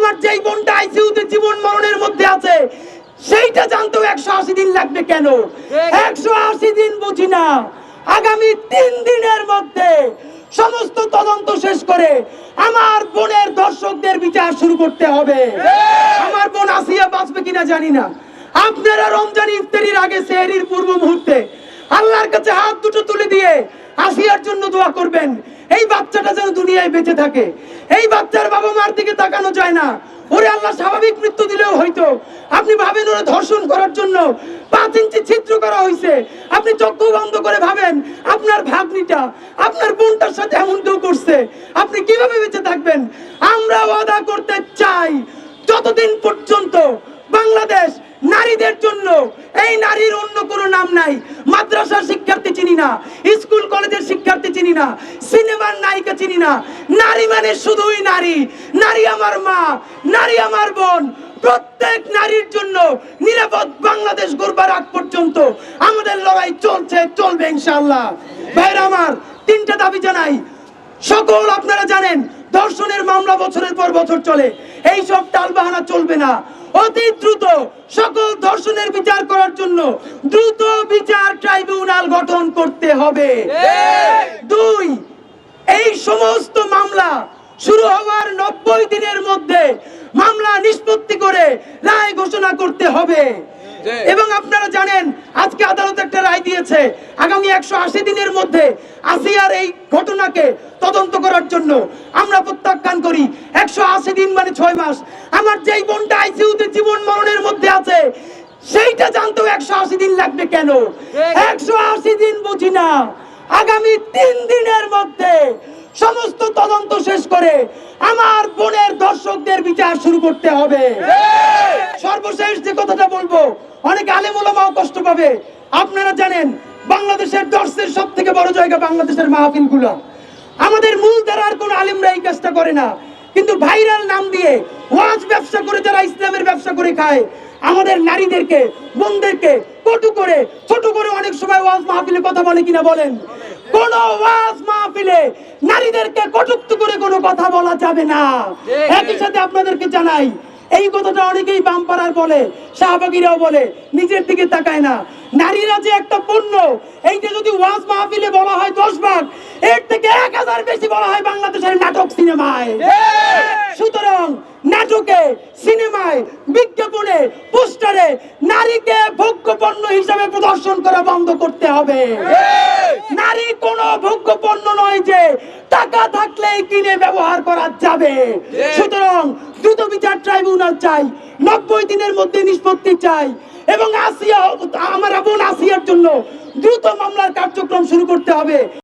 আমার যেই বোনটা আইসিইউতে জীবন মরণের মধ্যে আছে সেইটা জানতেও একশো আশি দিন লাগবে কেন? একশো আশি দিন বুঝি না। আগামী তিন দিনের মধ্যে সমস্ত তদন্ত শেষ করে আমার বোনের দর্শকদের বিচার শুরু করতে হবে। আমার বোন আসিয়া বাঁচবে কিনা জানি না। আপনারা রমজান ইফতারির আগে সেহরির পূর্ব মুহূর্তে আল্লাহর কাছে হাত দুটো তুলে দিয়ে আসিয়ার জন্য দোয়া করবেন। এই বাচ্চাটা যেন দুনিয়ায় বেঁচে থাকে। এই বাচ্চার বাবা মার দিকে তাকানো যায় না। ওরে আল্লাহ, স্বাভাবিক মৃত্যু দিলেও হয়তো। আপনি ভাবেন ওরে ধর্ষণ করার জন্য পাঁচ ইঞ্চি ছিদ্র করা হয়েছে আপনি চক্ষু বন্ধ করে ভাবেন আপনার ভাগ্নিটা, আপনার বোনটার সাথে এমন কেউ করছে। আপনি কীভাবে বেঁচে থাকবেন? আমরা ওয়াদা করতে চাই, যতদিন পর্যন্ত বাংলাদেশ নারীদের জন্য এই নারীর অন্য কোনো নাম নাই মাদ্রাসার শিক্ষার্থী চিনি না স্কুল, কলেজের শিক্ষার্থী চিনি না, সিনেমার নায়িকা চিনি না, নারী মানে শুধুই নারী। নারী আমার মা, নারী আমার বোন। প্রত্যেক নারীর জন্য নিরাপদ বাংলাদেশ গড়বার আগ পর্যন্ত আমাদের লড়াই চলছে, চলবে ইনশাআল্লাহ। ভাইরা আমার, তিনটা দাবি জানাই। সকল আপনারা জানেন, ধর্ষণের মামলা বছরের পর বছর চলে। এই সব টালবাহানা চলবে না। অতি দ্রুত সকল ধর্ষণের বিচার করার জন্য দ্রুত বিচার ট্রাইব্যুনাল গঠন করতে হবে। দুই, এই সমস্ত মামলা শুরু হওয়ার নব্বই দিনের মধ্যে মামলা নিষ্পত্তি করে রায় ঘোষণা করতে হবে। এবং আপনারা জানেন, আজকে আদালত একটা রায় দিয়েছে, আগামী একশো আশি দিনের মধ্যে আসিয়ার এই ঘটনাকে তদন্ত করার জন্য আমরা প্রত্যাখ্যান করি। একশো আশি দিন মানে ছয় মাস। আমার যেই বোনটা আইসিইউতে জীবন মরণের মধ্যে আছে সেইটা জানতেও একশো আশি দিন লাগবে কেন? একশো আশি দিন বুঝি না। আগামী তিন দিনের মধ্যে সমস্ত তদন্ত শেষ করে আমার বোনের দর্শকদের বিচার শুরু করতে হবে। সর্বশেষ যে কথাটা বলব অনেক আলেমুলামাও কষ্ট পাবে। আপনারা জানেন বাংলাদেশের দর্শের সব থেকে বড় জায়গা বাংলাদেশের মাহফিল আমাদের মূল ধারার কোন আলেমরা এই কাজটা করে না। কিন্তু ভাইরাল নাম দিয়ে ওয়াজ ব্যবসা করে যারা ইসলামের ব্যবসা করে খায় আমাদের নারীদেরকে বোনদেরকে কটু করে ছোট করে অনেক সময় ওয়াজ মাহফিলে কথা বলে কিনা বলেন। কোন ওয়াজ মাহফিলে নারীদেরকে কটুক্ত করে কোনো কথা বলা যাবে না। একই সাথে আপনাদেরকে জানাই এই কথাটা অনেকেই বাম পাড়ার বলে শাহবাগিরাও বলে নিজের দিকে তাকায় না। নারীরা যে একটা পণ্য এইটা যদি ওয়াজ মাহফিলে বলা হয় দশ ভাগ এর থেকে এক হাজার বেশি বলা হয় বাংলাদেশের নাটক সিনেমায়। সুতরাং নাটকে সিনেমায় বিজ্ঞাপনে পোস্টারে নারীকে ভোগ্য পণ্য হিসাবে প্রদর্শন করা বন্ধ করতে হবে। নারী কোনো ভোগ্য পণ্য নয় যে টাকা থাকলেই কিনে ব্যবহার করা যাবে। সুতরাং দ্রুত বিচার ট্রাইব্যুনাল চাই নব্বই দিনের মধ্যে নিষ্পত্তি চাই এবং আসিয়া আমার বোন আসিয়ার জন্য দ্রুত মামলার কার্যক্রম শুরু করতে হবে।